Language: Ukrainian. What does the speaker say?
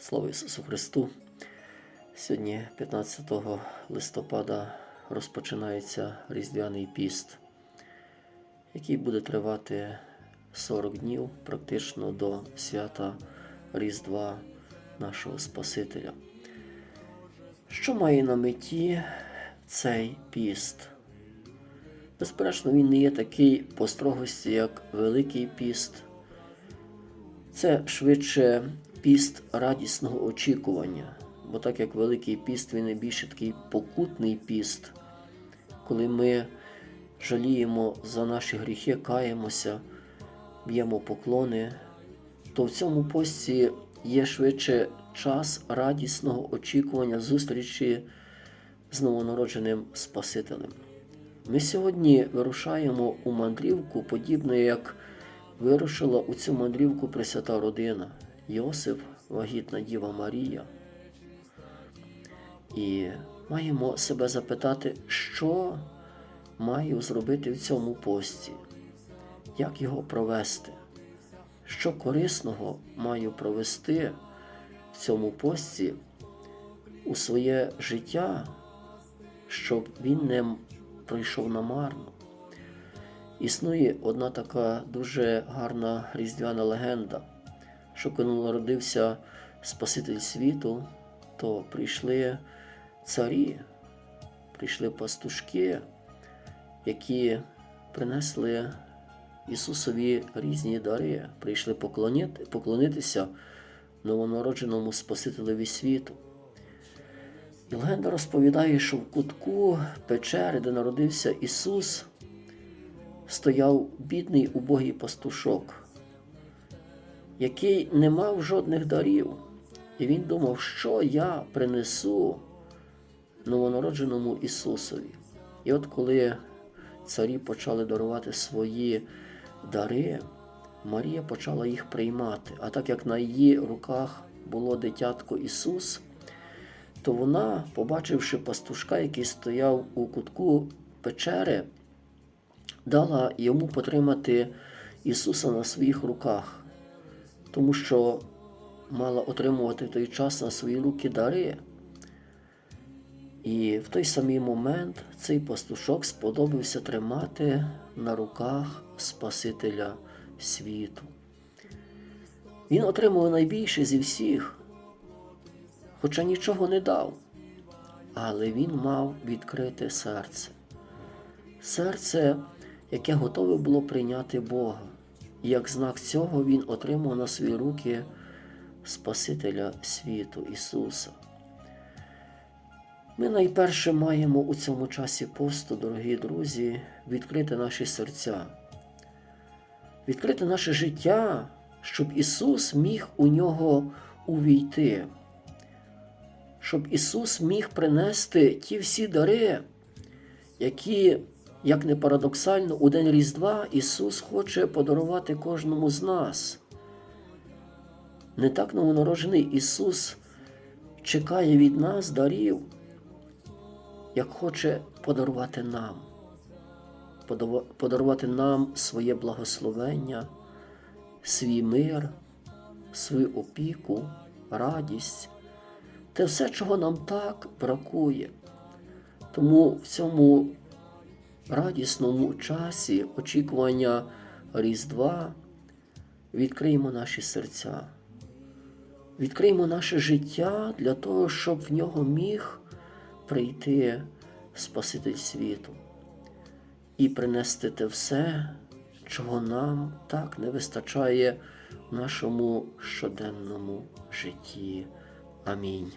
Слава Ісусу Христу! Сьогодні, 15 листопада, розпочинається Різдвяний піст, який буде тривати 40 днів практично до свята Різдва нашого Спасителя. Що має на меті цей піст? Безперечно, він не є такий по строгості, як Великий піст. Це швидше піст радісного очікування. Бо так як Великий піст, він найбільше такий покутний піст, коли ми жаліємо за наші гріхи, каємося, б'ємо поклони, то в цьому пості є швидше час радісного очікування зустрічі з новонародженим Спасителем. Ми сьогодні вирушаємо у мандрівку, подібно як вирушила у цю мандрівку Пресвята родина Йосип, вагітна Діва Марія. І маємо себе запитати, що маю зробити в цьому пості, як його провести, що корисного маю провести в цьому пості у своє життя, щоб він не пройшов намарно. Існує одна така дуже гарна різдвяна легенда, що коли народився Спаситель світу, то прийшли царі, прийшли пастушки, які принесли Ісусові різні дари, прийшли поклонити, поклонитися новонародженому Спасителеві світу. І легенда розповідає, що в кутку печери, де народився Ісус, стояв бідний убогий пастушок, який не мав жодних дарів. І він думав, що я принесу новонародженому Ісусові. І от коли царі почали дарувати свої дари, Марія почала їх приймати. А так як на її руках було дитятко Ісус, то вона, побачивши пастушка, який стояв у кутку печери, дала йому потримати Ісуса на своїх руках, тому що мала отримувати той час на свої руки дари. І в той самий момент цей пастушок сподобався тримати на руках Спасителя світу. Він отримав найбільше зі всіх, хоча нічого не дав, але він мав відкрите серце. Серце, яке готове було прийняти Бога. Як знак цього він отримав на свої руки Спасителя світу Ісуса. Ми найперше маємо у цьому часі посту, дорогі друзі, відкрити наші серця, відкрити наше життя, щоб Ісус міг у нього увійти, щоб Ісус міг принести ті всі дари, які, як не парадоксально, у День Різдва Ісус хоче подарувати кожному з нас. Не так новонароджений Ісус чекає від нас дарів, як хоче подарувати нам, подарувати нам своє благословення, свій мир, свою опіку, радість, те все, чого нам так бракує. Тому в цьому радісному часі очікування Різдва відкриємо наші серця. Відкриємо наше життя для того, щоб в нього міг прийти Спаситель світу і принести те все, чого нам так не вистачає в нашому щоденному житті. Амінь.